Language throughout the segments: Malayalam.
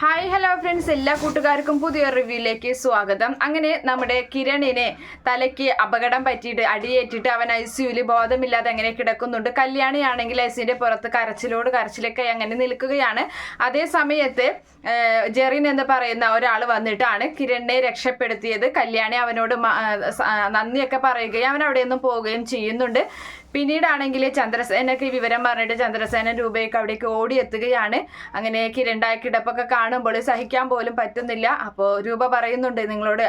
ഹായ് ഹലോ ഫ്രണ്ട്സ് എല്ലാ കൂട്ടുകാർക്കും പുതിയ റിവ്യൂയിലേക്ക് സ്വാഗതം. അങ്ങനെ നമ്മുടെ കിരണിനെ തലയ്ക്ക് അപകടം പറ്റിയിട്ട് അടിയേറ്റിട്ട് അവൻ ഐ സിയുൽ ബോധമില്ലാതെ അങ്ങനെ കിടക്കുന്നുണ്ട്. കല്യാണിയാണെങ്കിൽ ഐ സിയുടെ പുറത്ത് കരച്ചിലോട് കരച്ചിലൊക്കെ അങ്ങനെ നിൽക്കുകയാണ്. അതേ സമയത്ത് ജെറിൻ എന്ന് പറയുന്ന ഒരാൾ വന്നിട്ടാണ് കിരണിനെ രക്ഷപ്പെടുത്തിയത്. കല്യാണി അവനോട് നന്ദിയൊക്കെ പറയുകയും അവൻ അവിടെ നിന്നും പോവുകയും ചെയ്യുന്നുണ്ട്. പിന്നീടാണെങ്കിൽ ചന്ദ്രസേനക്ക് വിവരം പറഞ്ഞിട്ട് ചന്ദ്രസേന രൂപയൊക്കെ അവിടേക്ക് ഓടിയെത്തുകയാണ്. അങ്ങനെ കിരണ്ടായ കിടപ്പൊക്കെ കാണുമ്പോൾ സഹിക്കാൻ പോലും പറ്റുന്നില്ല. അപ്പോൾ രൂപ പറയുന്നുണ്ട് നിങ്ങളോട്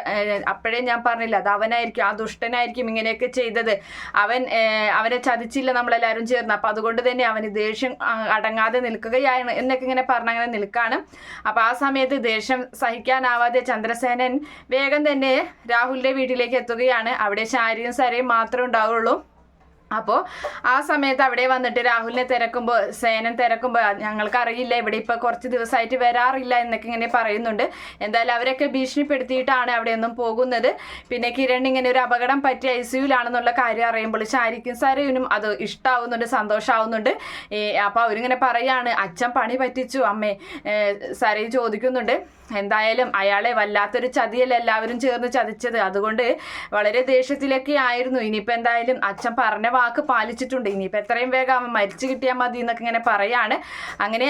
അപ്പോഴേ ഞാൻ പറഞ്ഞില്ല അത് അവനായിരിക്കും ആ ദുഷ്ടനായിരിക്കും ഇങ്ങനെയൊക്കെ ചെയ്തത്. അവൻ അവനെ ചതിച്ചില്ല നമ്മളെല്ലാവരും ചേർന്ന്. അപ്പം അതുകൊണ്ട് തന്നെ അവന് ദേഷ്യം അടങ്ങാതെ നിൽക്കുകയാണ് എന്നൊക്കെ ഇങ്ങനെ പറഞ്ഞങ്ങനെ നിൽക്കാണ്. അപ്പം ആ സമയത്ത് ദേഷ്യം സഹിക്കാനാവാതെ ചന്ദ്രസേനൻ വേഗം തന്നെ രാഹുലിന്റെ വീട്ടിലേക്ക് എത്തുകയാണ്. അവിടെ ശാരിയും സരയും മാത്രമേ ഉണ്ടാവുള്ളൂ. അപ്പോൾ ആ സമയത്ത് അവിടെ വന്നിട്ട് രാഹുലിനെ തിരക്കുമ്പോൾ സേനൻ തിരക്കുമ്പോൾ ഞങ്ങൾക്കറിയില്ല ഇവിടെ ഇപ്പോൾ കുറച്ച് ദിവസമായിട്ട് വരാറില്ല എന്നൊക്കെ ഇങ്ങനെ പറയുന്നുണ്ട്. എന്തായാലും അവരൊക്കെ ഭീഷണിപ്പെടുത്തിയിട്ടാണ് അവിടെ ഒന്നും പോകുന്നത്. പിന്നെ കിരൺ ഇങ്ങനെ ഒരു അപകടം പറ്റി ഐ സിയുലാണെന്നുള്ള കാര്യം അറിയുമ്പോൾ ശാരിക്കും സാരയിനും അത് ഇഷ്ടമാവുന്നുണ്ട് സന്തോഷമാവുന്നുണ്ട് അപ്പോൾ അവരിങ്ങനെ പറയാണ് അച്ഛൻ പണി പറ്റിച്ചു അമ്മേ. സരയ് ചോദിക്കുന്നുണ്ട് എന്തായാലും അയാളെ വല്ലാത്തൊരു ചതിയല്ല എല്ലാവരും ചേർന്ന് ചതിച്ചത്? അതുകൊണ്ട് വളരെ ദേഷ്യത്തിലൊക്കെ ആയിരുന്നു. ഇനിയിപ്പോൾ എന്തായാലും അച്ഛൻ പറഞ്ഞ വാക്ക് പാലിച്ചിട്ടുണ്ട്. ഇനിയിപ്പോൾ എത്രയും വേഗം അവൻ മരിച്ചു കിട്ടിയാൽ മതി എന്നൊക്കെ ഇങ്ങനെ പറയാണ്. അങ്ങനെ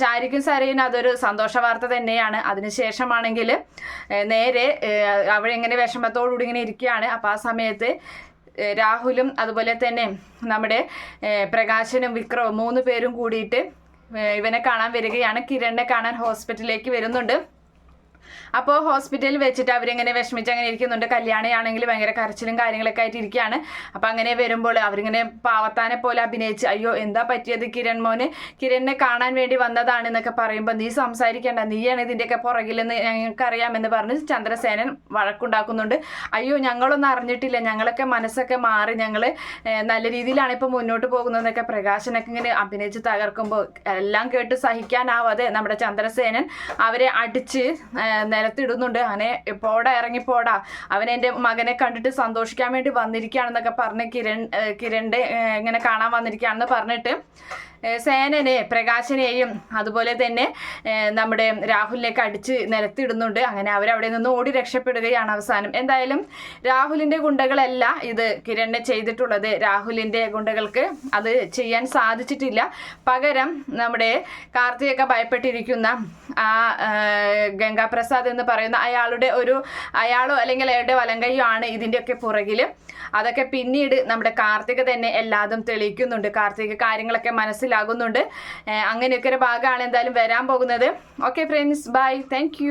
ശാരിക്കും സാരയും അതൊരു സന്തോഷ വാർത്ത തന്നെയാണ്. അതിനുശേഷമാണെങ്കിൽ നേരെ അവളിങ്ങനെ വിഷമത്തോടുകൂടി ഇങ്ങനെ ഇരിക്കുകയാണ്. അപ്പോൾ ആ സമയത്ത് രാഹുലും അതുപോലെ തന്നെ നമ്മുടെ പ്രകാശനും വിക്രവും മൂന്ന് പേരും കൂടിയിട്ട് ഇവനെ കാണാൻ വരികയാണ്. കിരണിനെ കാണാൻ ഹോസ്പിറ്റലിലേക്ക് വരുന്നുണ്ട്. അപ്പോൾ ഹോസ്പിറ്റലിൽ വെച്ചിട്ട് അവരിങ്ങനെ വിഷമിച്ച് അങ്ങനെ ഇരിക്കുന്നുണ്ട്. കല്യാണിയാണെങ്കിൽ ഭയങ്കര കരച്ചിലും കാര്യങ്ങളൊക്കെ ആയിട്ട് ഇരിക്കുകയാണ്. അപ്പോൾ അങ്ങനെ വരുമ്പോൾ അവരിങ്ങനെ പാവത്താനെ പോലെ അഭിനയിച്ച് അയ്യോ എന്താ പറ്റിയത് കിരൺ മോന്? കിരണിനെ കാണാൻ വേണ്ടി വന്നതാണ് എന്നൊക്കെ പറയുമ്പോൾ നീ സംസാരിക്കേണ്ട നീയാണ് ഇതിന്റെയൊക്കെ പുറകിലെന്ന് ഞങ്ങൾക്കറിയാമെന്ന് പറഞ്ഞ് ചന്ദ്രസേനൻ വഴക്കുണ്ടാക്കുന്നുണ്ട്. അയ്യോ ഞങ്ങളൊന്നും അറിഞ്ഞിട്ടില്ല. ഞങ്ങളൊക്കെ മനസ്സൊക്കെ മാറി ഞങ്ങൾ നല്ല രീതിയിലാണ് ഇപ്പോൾ മുന്നോട്ട് പോകുന്നതെന്നൊക്കെ പ്രകാശനൊക്കെ ഇങ്ങനെ അഭിനയിച്ച് തകർക്കുമ്പോൾ എല്ലാം കേട്ട് സഹിക്കാനാവാതെ നമ്മുടെ ചന്ദ്രസേനൻ അവരെ അടിച്ച് നിലത്തിടുന്നുണ്ട്. അവനെ പോടാ ഇറങ്ങിപ്പോടാ അവൻ എന്റെ മകനെ കണ്ടിട്ട് സന്തോഷിക്കാൻ വേണ്ടി വന്നിരിക്കുകയാണെന്നൊക്കെ പറഞ്ഞ് കിരൺ കിരണിന്റെ ഇങ്ങനെ കാണാൻ വന്നിരിക്കുകയാണെന്ന് പറഞ്ഞിട്ട് സേനനെ പ്രകാശനെയും അതുപോലെ തന്നെ നമ്മുടെ രാഹുലിനെയൊക്കെ അടിച്ച് നിലത്തിടുന്നുണ്ട്. അങ്ങനെ അവരവിടെ നിന്ന് ഓടി രക്ഷപ്പെടുകയാണ് അവസാനം. എന്തായാലും രാഹുലിന്റെ ഗുണ്ടകളല്ല ഇത് കിരണിനെ ചെയ്തിട്ടുള്ളത്. രാഹുലിന്റെ ഗുണ്ടകൾക്ക് അത് ചെയ്യാൻ സാധിച്ചിട്ടില്ല. പകരം നമ്മുടെ കാർത്തിയൊക്കെ ഭയപ്പെട്ടിരിക്കുന്ന ആ, ഗംഗാപ്രസാദ് എന്ന് പറയുന്ന അയാളുടെ ഒരു അയാളോ അല്ലെങ്കിൽ അയാളുടെ വലങ്കയ്യോ ആണ് ഇതിന്റെയൊക്കെ പുറകിൽ അതൊക്കെ പിന്നീട് നമ്മുടെ കാർത്തിക തന്നെ എല്ലാതും തെളിയിക്കുന്നുണ്ട്. കാർത്തിക കാര്യങ്ങളൊക്കെ മനസ്സിലാകുന്നുണ്ട്. അങ്ങനെയൊക്കെ ഒരു ഭാഗമാണ് എന്തായാലും വരാൻ പോകുന്നത്. Okay friends bye thank